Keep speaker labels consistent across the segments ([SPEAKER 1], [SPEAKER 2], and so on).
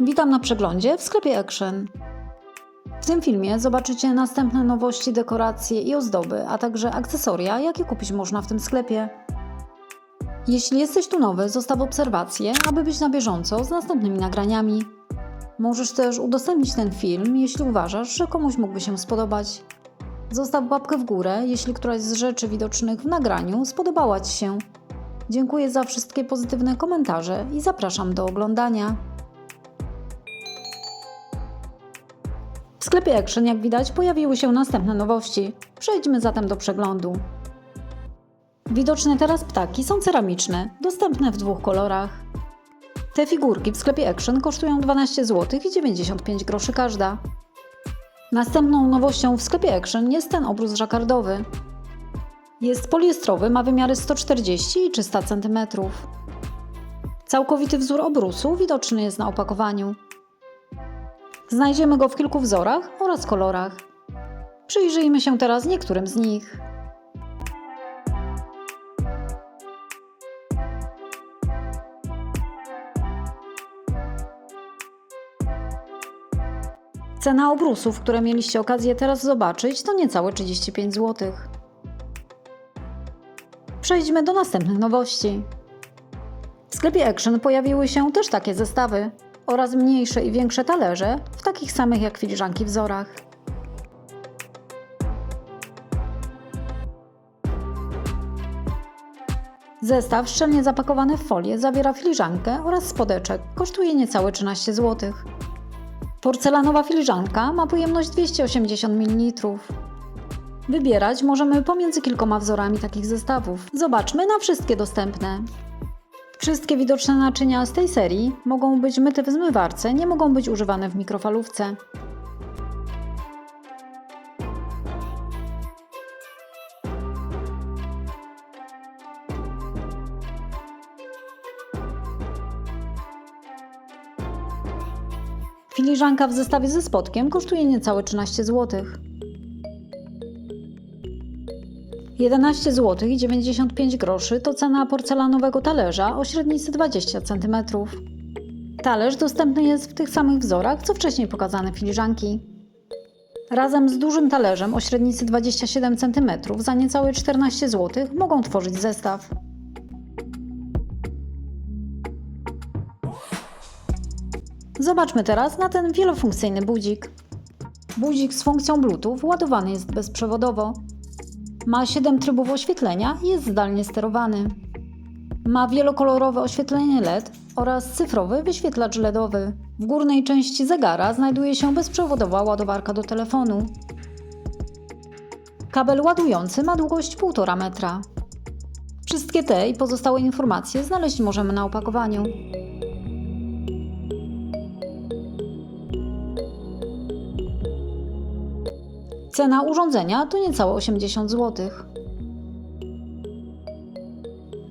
[SPEAKER 1] Witam na przeglądzie w sklepie Action. W tym filmie zobaczycie następne nowości, dekoracje i ozdoby, a także akcesoria, jakie kupić można w tym sklepie. Jeśli jesteś tu nowy, zostaw obserwację, aby być na bieżąco z następnymi nagraniami. Możesz też udostępnić ten film, jeśli uważasz, że komuś mógłby się spodobać. Zostaw łapkę w górę, jeśli któraś z rzeczy widocznych w nagraniu spodobała Ci się. Dziękuję za wszystkie pozytywne komentarze i zapraszam do oglądania. Sklepie Action, jak widać, pojawiły się następne nowości. Przejdźmy zatem do przeglądu. Widoczne teraz ptaki są ceramiczne, dostępne w dwóch kolorach. Te figurki w sklepie Action kosztują 12 zł i 95 groszy każda. Następną nowością w sklepie Action jest ten obrus żakardowy. Jest poliestrowy, ma wymiary 140 i 300 cm. Całkowity wzór obrusu widoczny jest na opakowaniu. Znajdziemy go w kilku wzorach oraz kolorach. Przyjrzyjmy się teraz niektórym z nich. Cena obrusów, które mieliście okazję teraz zobaczyć, to niecałe 35 zł. Przejdźmy do następnych nowości. W sklepie Action pojawiły się też takie zestawy oraz mniejsze i większe talerze w takich samych jak filiżanki wzorach. Zestaw szczelnie zapakowany w folię zawiera filiżankę oraz spodeczek. Kosztuje niecałe 13 zł. Porcelanowa filiżanka ma pojemność 280 ml. Wybierać możemy pomiędzy kilkoma wzorami takich zestawów. Zobaczmy na wszystkie dostępne. Wszystkie widoczne naczynia z tej serii mogą być myte w zmywarce, nie mogą być używane w mikrofalówce. Filiżanka w zestawie ze spodkiem kosztuje niecałe 13 zł. 11 zł i 95 groszy to cena porcelanowego talerza o średnicy 20 cm. Talerz dostępny jest w tych samych wzorach, co wcześniej pokazane filiżanki. Razem z dużym talerzem o średnicy 27 cm za niecałe 14 zł mogą tworzyć zestaw. Zobaczmy teraz na ten wielofunkcyjny budzik. Budzik z funkcją Bluetooth ładowany jest bezprzewodowo. Ma 7 trybów oświetlenia i jest zdalnie sterowany. Ma wielokolorowe oświetlenie LED oraz cyfrowy wyświetlacz LEDowy. W górnej części zegara znajduje się bezprzewodowa ładowarka do telefonu. Kabel ładujący ma długość 1,5 metra. Wszystkie te i pozostałe informacje znaleźć możemy na opakowaniu. Cena urządzenia to niecałe 80 zł.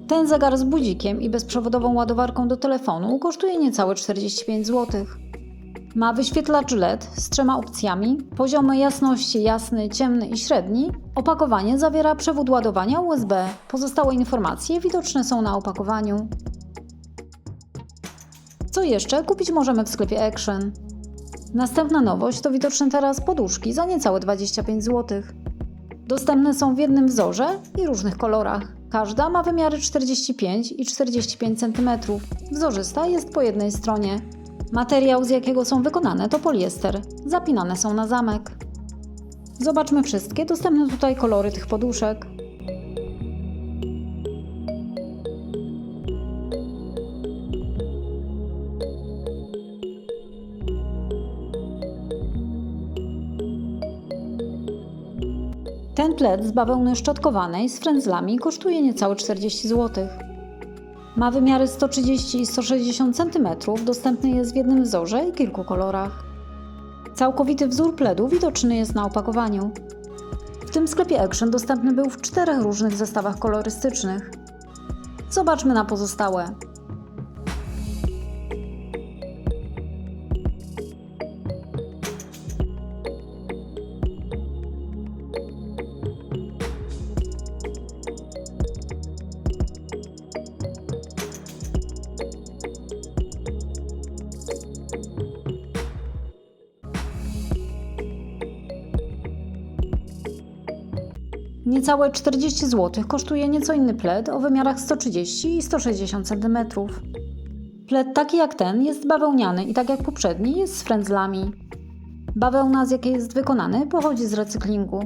[SPEAKER 1] Ten zegar z budzikiem i bezprzewodową ładowarką do telefonu kosztuje niecałe 45 zł. Ma wyświetlacz LED z trzema opcjami: poziomy jasności jasny, ciemny i średni. Opakowanie zawiera przewód ładowania USB. Pozostałe informacje widoczne są na opakowaniu. Co jeszcze kupić możemy w sklepie Action? Następna nowość to widoczne teraz poduszki za niecałe 25 zł. Dostępne są w jednym wzorze i różnych kolorach. Każda ma wymiary 45 i 45 cm. Wzorzysta jest po jednej stronie. Materiał, z jakiego są wykonane, to poliester. Zapinane są na zamek. Zobaczmy wszystkie dostępne tutaj kolory tych poduszek. Ten pled z bawełny szczotkowanej z frędzlami kosztuje niecałe 40 zł. Ma wymiary 130 i 160 cm, dostępny jest w jednym wzorze i kilku kolorach. Całkowity wzór pledu widoczny jest na opakowaniu. W tym sklepie Action dostępny był w czterech różnych zestawach kolorystycznych. Zobaczmy na pozostałe. Niecałe 40 zł kosztuje nieco inny pled o wymiarach 130 i 160 cm. Pled taki jak ten jest bawełniany i tak jak poprzedni jest z frędzlami. Bawełna, z jakiej jest wykonany, pochodzi z recyklingu.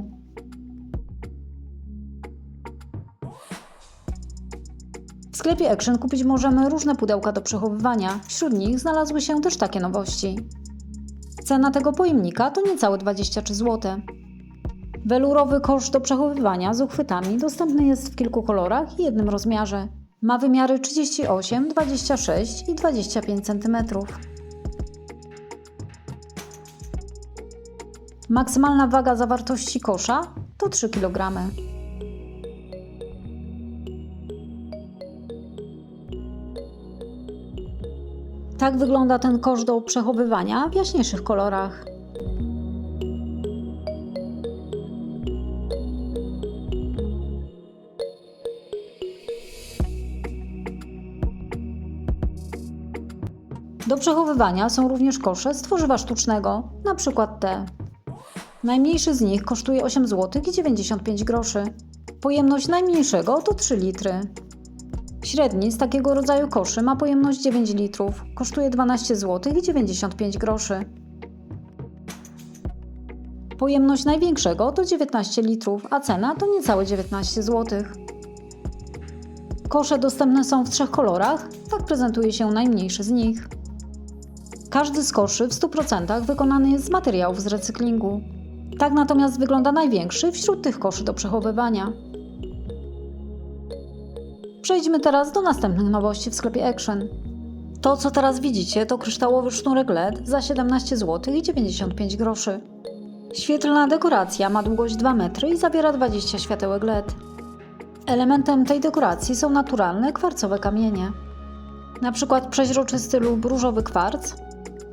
[SPEAKER 1] W sklepie Action kupić możemy różne pudełka do przechowywania. Wśród nich znalazły się też takie nowości. Cena tego pojemnika to niecałe 23 zł. Welurowy kosz do przechowywania z uchwytami dostępny jest w kilku kolorach i jednym rozmiarze. Ma wymiary 38, 26 i 25 cm. Maksymalna waga zawartości kosza to 3 kg. Tak wygląda ten kosz do przechowywania w jaśniejszych kolorach. Do przechowywania są również kosze z tworzywa sztucznego, na przykład te. Najmniejszy z nich kosztuje 8 zł i 95 groszy. Pojemność najmniejszego to 3 litry. Średni z takiego rodzaju koszy ma pojemność 9 litrów, kosztuje 12 zł i 95 groszy. Pojemność największego to 19 litrów, a cena to niecałe 19 zł. Kosze dostępne są w trzech kolorach, tak prezentuje się najmniejszy z nich. Każdy z koszy w 100% wykonany jest z materiałów z recyklingu. Tak natomiast wygląda największy wśród tych koszy do przechowywania. Przejdźmy teraz do następnych nowości w sklepie Action. To, co teraz widzicie, to kryształowy sznurek LED za 17 zł i 95 groszy. Świetlna dekoracja ma długość 2 metry i zawiera 20 światełek LED. Elementem tej dekoracji są naturalne kwarcowe kamienie. Na przykład przeźroczysty lub różowy kwarc,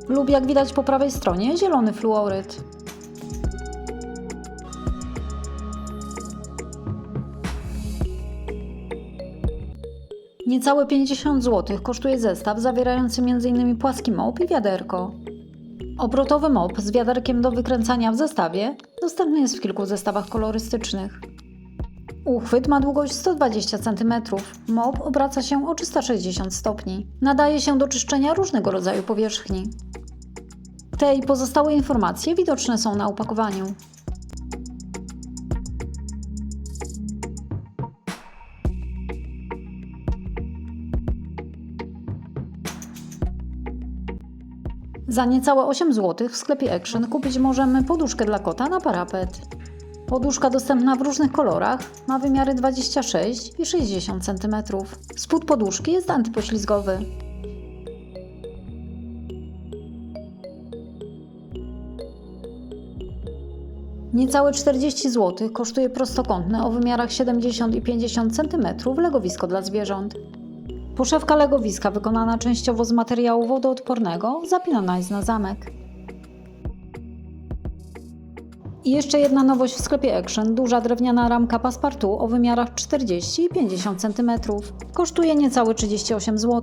[SPEAKER 1] lub jak widać po prawej stronie zielony fluoryt. Niecałe 50 zł kosztuje zestaw zawierający m.in. płaski mop i wiaderko. Obrotowy mop z wiaderkiem do wykręcania w zestawie dostępny jest w kilku zestawach kolorystycznych. Uchwyt ma długość 120 cm. Mop obraca się o 360 stopni. Nadaje się do czyszczenia różnego rodzaju powierzchni. Te i pozostałe informacje widoczne są na opakowaniu. Za niecałe 8 zł w sklepie Action kupić możemy poduszkę dla kota na parapet. Poduszka dostępna w różnych kolorach, ma wymiary 26 i 60 cm. Spód poduszki jest antypoślizgowy. Niecałe 40 zł kosztuje prostokątne o wymiarach 70 i 50 cm legowisko dla zwierząt. Poszewka legowiska wykonana częściowo z materiału wodoodpornego zapinana jest na zamek. I jeszcze jedna nowość w sklepie Action, duża drewniana ramka passepartout o wymiarach 40 i 50 cm. Kosztuje niecałe 38 zł.